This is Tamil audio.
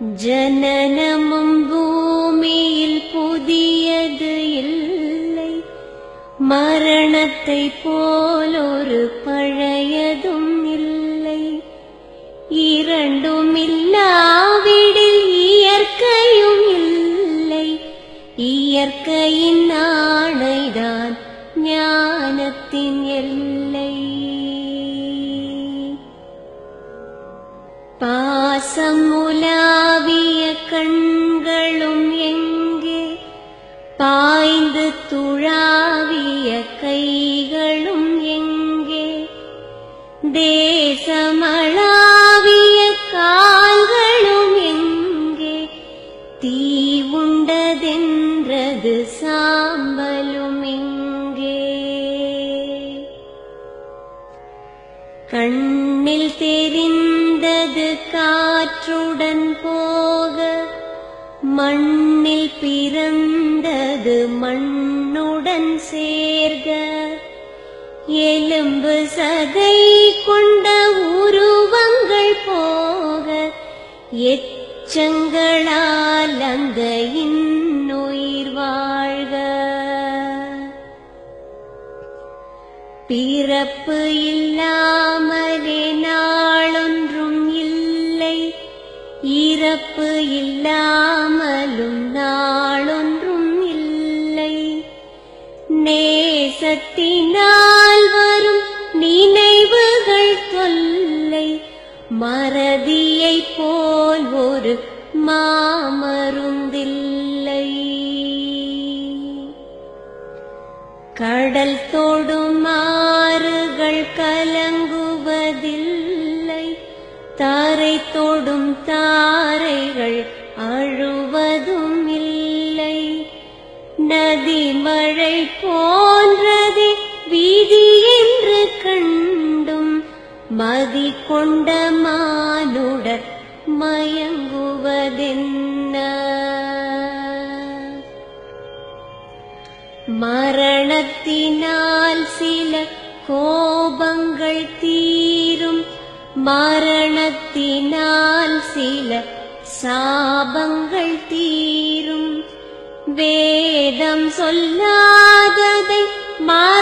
ஜனனமும் பூமியில் புதியது இல்லை. மரணத்தை போலொரு பழையதும் இல்லை. இரண்டும் இல்லாவிடில் இயற்கையும் இல்லை. இயற்கையின் துழாவிய கைகளும் எங்கே? தேசமளாவிய கால்களும் எங்கே? தீ உண்டதென்றது சாம்பலும் எங்கே? கண்ணில் தெரிந்தது காற்றுடன் போ மண்ணில் பிறந்தது மண்ணுடன் சேர்க. எலும்பு சதை கொண்ட உருவங்கள் போக. எச்சங்களால் அந்த இன்னுயிர் வாழ்க. பிறப்பு இல்லாமல் இல்லாமலும் நாளொன்றும் இல்லை. நேசத்தினால் வரும் நினைவுகள் தொல்லை. மறதியைப் போல் ஒரு மாமருந்தில்லை. கடல் தொடும் ஆறுகள் கலங்குவதில்லை. தாரை தோடும் தாரைகள் அழுவதும் இல்லை நதி மழை போன்றது வீதி என்று கண்டும் மதி கொண்ட மானுடர் மயங்குவதென்ன? மரணத்தினால் சில கோபங்கள் தீரும். மரணத்தினால் சில சாபங்கள் தீரும். வேதம் சொல்லாததை மாற